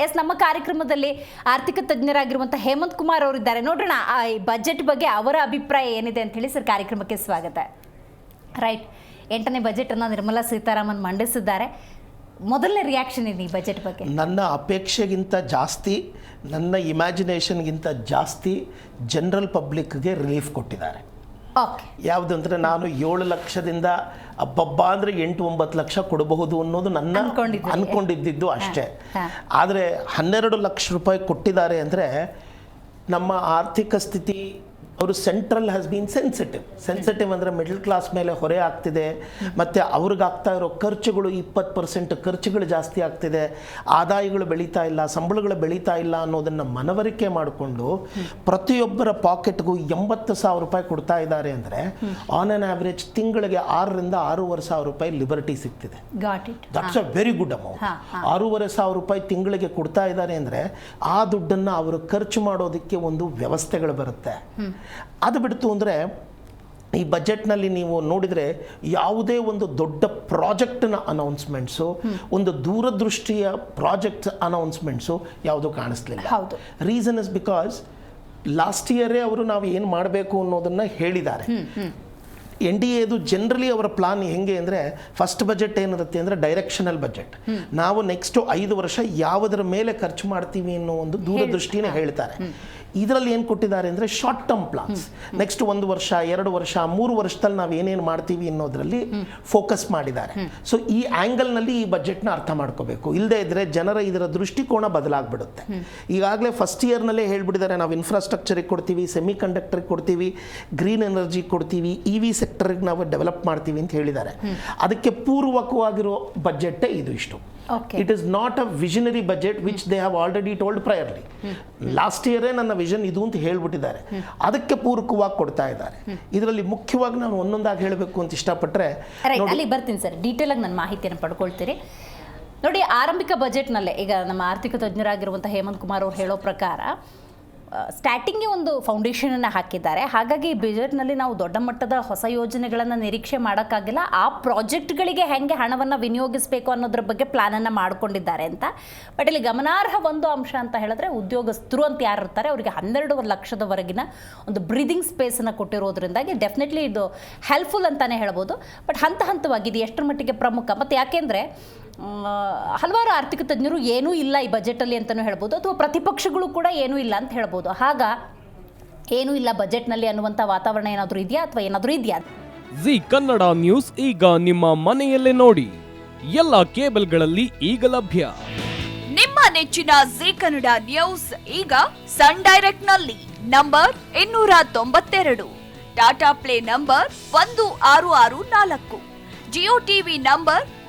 S, ನಮ್ಮ ಕಾರ್ಯಕ್ರಮದಲ್ಲಿ ಆರ್ಥಿಕ ತಜ್ಞರಾಗಿರುವಂತಹ ಹೇಮಂತ್ ಕುಮಾರ್ ಅವರಿದ್ದಾರೆ. ನೋಡೋಣ, ಆ ಈ ಬಜೆಟ್ ಬಗ್ಗೆ ಅವರ ಅಭಿಪ್ರಾಯ ಏನಿದೆ ಅಂತ ಹೇಳಿ ಸರ್ ಕಾರ್ಯಕ್ರಮಕ್ಕೆ ಸ್ವಾಗತ. ರೈಟ್ ಎಂಟನೇ ಬಜೆಟ್ ಅನ್ನ ನಿರ್ಮಲಾ ಸೀತಾರಾಮನ್ ಮಂಡಿಸಿದ್ದಾರೆ. ಮೊದಲನೇ ರಿಯಾಕ್ಷನ್ ಏನು ಈ ಬಜೆಟ್ ಬಗ್ಗೆ? ನನ್ನ ಅಪೇಕ್ಷೆಗಿಂತ ಜಾಸ್ತಿ, ನನ್ನ ಇಮ್ಯಾಜಿನೇಷನ್ಗಿಂತ ಜಾಸ್ತಿ ಜನರಲ್ ಪಬ್ಲಿಕ್ಗೆ ರಿಲೀಫ್ ಕೊಟ್ಟಿದ್ದಾರೆ. ಯಾವುದು ಅಂದರೆ ನಾನು ಏಳು ಲಕ್ಷದಿಂದ ಅಬ್ಬಬ್ಬ ಅಂದರೆ ಎಂಟು ಒಂಬತ್ತು ಲಕ್ಷ ಕೊಡಬಹುದು ಅನ್ನೋದು ನನ್ನ ಅಂದ್ಕೊಂಡಿದ್ದಿದ್ದು ಅನ್ಕೊಂಡಿದ್ದಿದ್ದು ಅಷ್ಟೇ. ಆದರೆ ಹನ್ನೆರಡು ಲಕ್ಷ ರೂಪಾಯಿ ಕೊಟ್ಟಿದ್ದಾರೆ ಅಂದರೆ ನಮ್ಮ ಆರ್ಥಿಕ ಸ್ಥಿತಿ ಅವರು central has been sensitive sensitive ಅಂದರೆ ಮಿಡಲ್ ಕ್ಲಾಸ್ ಮೇಲೆ ಹೊರೆ ಆಗ್ತಿದೆ. ಮತ್ತು ಅವ್ರಿಗಾಗ್ತಾ ಇರೋ ಖರ್ಚುಗಳು ಇಪ್ಪತ್ತು ಪರ್ಸೆಂಟ್ ಖರ್ಚುಗಳು ಜಾಸ್ತಿ ಆಗ್ತಿದೆ. ಆದಾಯಗಳು ಬೆಳೀತಾ ಇಲ್ಲ ಸಂಬಳಗಳು ಬೆಳೀತಾ ಇಲ್ಲ ಅನ್ನೋದನ್ನು ಮನವರಿಕೆ ಮಾಡಿಕೊಂಡು ಪ್ರತಿಯೊಬ್ಬರ ಪಾಕೆಟ್ಗೂ ಎಂಬತ್ತು ಸಾವಿರ ರೂಪಾಯಿ ಕೊಡ್ತಾ ಇದ್ದಾರೆ ಅಂದರೆ ಆನ್ ಆನ್ ಆವ್ರೇಜ್ ತಿಂಗಳಿಗೆ ಆರರಿಂದ ಆರೂವರೆ ಸಾವಿರ ರೂಪಾಯಿ liberty ಸಿಗ್ತಿದೆ. That's a very good amount ಆರೂವರೆ ಸಾವಿರ ರೂಪಾಯಿ ತಿಂಗಳಿಗೆ ಕೊಡ್ತಾ ಇದ್ದಾರೆ ಅಂದರೆ ಆ ದುಡ್ಡನ್ನು ಅವರು ಖರ್ಚು ಮಾಡೋದಕ್ಕೆ ಒಂದು ವ್ಯವಸ್ಥೆಗಳು ಬರುತ್ತೆ. ಅದು ಬಿಡ್ತು ಅಂದರೆ ಈ ಬಜೆಟ್ನಲ್ಲಿ ನೀವು ನೋಡಿದರೆ ಯಾವುದೇ ಒಂದು ದೊಡ್ಡ ಪ್ರಾಜೆಕ್ಟ್ನ ಅನೌನ್ಸ್ಮೆಂಟ್ಸು ಒಂದು ದೂರದೃಷ್ಟಿಯ ಪ್ರಾಜೆಕ್ಟ್ ಅನೌನ್ಸ್ಮೆಂಟ್ಸು ಯಾವುದೂ ಕಾಣಿಸ್ಲಿಲ್ಲ. ಹೌದು. ರೀಸನ್ ಇಸ್ ಬಿಕಾಸ್ ಲಾಸ್ಟ್ ಇಯರೇ ಅವರು ನಾವು ಏನು ಮಾಡಬೇಕು ಅನ್ನೋದನ್ನು ಹೇಳಿದ್ದಾರೆ. ಎನ್ ಡಿ ಎದು ಜನರಲಿ ಅವರ ಪ್ಲಾನ್ ಹೆಂಗೆ ಅಂದರೆ ಫಸ್ಟ್ ಬಜೆಟ್ ಏನಿರುತ್ತೆ ಅಂದರೆ ಡೈರೆಕ್ಷನಲ್ ಬಜೆಟ್ ನಾವು ನೆಕ್ಸ್ಟ್ ಐದು ವರ್ಷ ಯಾವುದರ ಮೇಲೆ ಖರ್ಚು ಮಾಡ್ತೀವಿ ಅನ್ನೋ ಒಂದು ದೂರದೃಷ್ಟಿನ ಹೇಳ್ತಾರೆ. ಇದರಲ್ಲಿ ಏನು ಕೊಟ್ಟಿದ್ದಾರೆ ಅಂದರೆ ಶಾರ್ಟ್ ಟರ್ಮ್ ಪ್ಲಾನ್ಸ್ ನೆಕ್ಸ್ಟ್ ಒಂದು ವರ್ಷ ಎರಡು ವರ್ಷ ಮೂರು ವರ್ಷದಲ್ಲಿ ನಾವು ಏನೇನು ಮಾಡ್ತೀವಿ ಅನ್ನೋದರಲ್ಲಿ ಫೋಕಸ್ ಮಾಡಿದ್ದಾರೆ. ಸೊ ಈ ಆ್ಯಂಗಲ್ನಲ್ಲಿ ಈ ಬಜೆಟ್ನ ಅರ್ಥ ಮಾಡ್ಕೋಬೇಕು. ಇಲ್ಲದೆ ಇದ್ದರೆ ಜನರ ಇದರ ದೃಷ್ಟಿಕೋನ ಬದಲಾಗ್ಬಿಡುತ್ತೆ. ಈಗಾಗಲೇ ಫಸ್ಟ್ ಇಯರ್ನಲ್ಲೇ ಹೇಳ್ಬಿಟ್ಟಿದ್ದಾರೆ ನಾವು ಇನ್ಫ್ರಾಸ್ಟ್ರಕ್ಚರಿಗೆ ಕೊಡ್ತೀವಿ ಸೆಮಿ ಕಂಡಕ್ಟರ್ಗೆ ಕೊಡ್ತೀವಿ ಗ್ರೀನ್ ಎನರ್ಜಿ ಕೊಡ್ತೀವಿ ಇ ವಿ ಸೆಕ್ಟರ್ಗೆ ನಾವು ಡೆವಲಪ್ ಮಾಡ್ತೀವಿ ಅಂತ ಹೇಳಿದ್ದಾರೆ. ಅದಕ್ಕೆ ಪೂರ್ವಕವಾಗಿರೋ ಬಜೆಟ್ಟೇ ಇದು ಇಷ್ಟು. It is not a visionary budget which they have already told priorly last ಇಯರೇ ನನ್ನ ವಿಷನ್ ಇದು ಅಂತ ಹೇಳ್ಬಿಟ್ಟಿದ್ದಾರೆ. ಅದಕ್ಕೆ ಪೂರಕವಾಗಿ ಕೊಡ್ತಾ ಇದ್ದಾರೆ. ಇದರಲ್ಲಿ ಮುಖ್ಯವಾಗಿ ನಾನು ಒಂದೊಂದಾಗಿ ಹೇಳಬೇಕು ಅಂತ ಇಷ್ಟಪಟ್ಟರೆ ಅಲ್ಲಿ ಬರ್ತೀನಿ ಸರ್. ಡೀಟೇಲ್ ಆಗಿ ನನ್ನ ಮಾಹಿತಿಯನ್ನು ಪಡ್ಕೊಳ್ತೀರಿ. ನೋಡಿ ಆರಂಭಿಕ ಬಜೆಟ್ನಲ್ಲೇ ಈಗ ನಮ್ಮ ಆರ್ಥಿಕ ತಜ್ಞರಾಗಿರುವಂಥ ಹೇಮಂತ್ ಕುಮಾರ್ ಅವರು ಹೇಳೋ ಪ್ರಕಾರ ಸ್ಟಾರ್ಟಿಂಗ್ಗೆ ಒಂದು ಫೌಂಡೇಶನನ್ನು ಹಾಕಿದ್ದಾರೆ. ಹಾಗಾಗಿ ಈ ಬಜೆಟ್ನಲ್ಲಿ ನಾವು ದೊಡ್ಡ ಮಟ್ಟದ ಹೊಸ ಯೋಜನೆಗಳನ್ನು ನಿರೀಕ್ಷೆ ಮಾಡೋಕ್ಕಾಗಿಲ್ಲ. ಆ ಪ್ರಾಜೆಕ್ಟ್ಗಳಿಗೆ ಹೆಂಗೆ ಹಣವನ್ನು ವಿನಿಯೋಗಿಸಬೇಕು ಅನ್ನೋದ್ರ ಬಗ್ಗೆ ಪ್ಲಾನನ್ನು ಮಾಡಿಕೊಂಡಿದ್ದಾರೆ ಅಂತ. ಬಟ್ ಇಲ್ಲಿ ಗಮನಾರ್ಹ ಒಂದು ಅಂಶ ಅಂತ ಹೇಳಿದ್ರೆ ಉದ್ಯೋಗಸ್ಥರು ಅಂತ ಯಾರು ಇರ್ತಾರೆ, ಅವರಿಗೆ ಹನ್ನೆರಡು ಲಕ್ಷದವರೆಗಿನ ಒಂದು ಬ್ರೀದಿಂಗ್ ಸ್ಪೇಸನ್ನು ಕೊಟ್ಟಿರೋದ್ರಿಂದಾಗಿ ಡೆಫಿನೆಟ್ಲಿ ಇದು ಹೆಲ್ಪ್ಫುಲ್ ಅಂತಾನೆ ಹೇಳ್ಬೋದು. ಬಟ್ ಹಂತ ಹಂತವಾಗಿ ಇದು ಎಷ್ಟರ ಮಟ್ಟಿಗೆ ಪ್ರಮುಖ? ಮತ್ತು ಯಾಕೆಂದರೆ ಹಲವಾರು ಆರ್ಥಿಕ ತಜ್ಞರು ಏನೂ ಇಲ್ಲ ಈ ಬಜೆಟಲ್ಲಿ ಅಂತಲೂ ಹೇಳ್ಬೋದು ಅಥವಾ ಪ್ರತಿಪಕ್ಷಗಳು ಕೂಡ ಏನೂ ಇಲ್ಲ ಅಂತ ಹೇಳ್ಬೋದು. ಆಗ ಏನೂ ಇಲ್ಲ ಬಜೆಟ್ನಲ್ಲಿ ಅನ್ನುವಂಥ ವಾತಾವರಣ ಏನಾದರೂ ಇದೆಯಾ ಅಥವಾ ಏನಾದರೂ ಇದೆಯಾ? ಜಿ ಕನ್ನಡ ನ್ಯೂಸ್ ಈಗ ನಿಮ್ಮ ಮನೆಯಲ್ಲೇ ನೋಡಿ. ಎಲ್ಲ ಕೇಬಲ್ಗಳಲ್ಲಿ ಈಗ ಲಭ್ಯ. ನಿಮ್ಮ ನೆಚ್ಚಿನ ಜಿ ಕನ್ನಡ ನ್ಯೂಸ್ ಈಗ ಸನ್ ಡೈರೆಕ್ಟ್ನಲ್ಲಿ ನಂಬರ್ ಇನ್ನೂರ ತೊಂಬತ್ತೆರಡು. ಟಾಟಾ ಪ್ಲೇ ನಂಬರ್ ಒಂದು ಆರು ಆರು ನಾಲ್ಕು. Jio TV number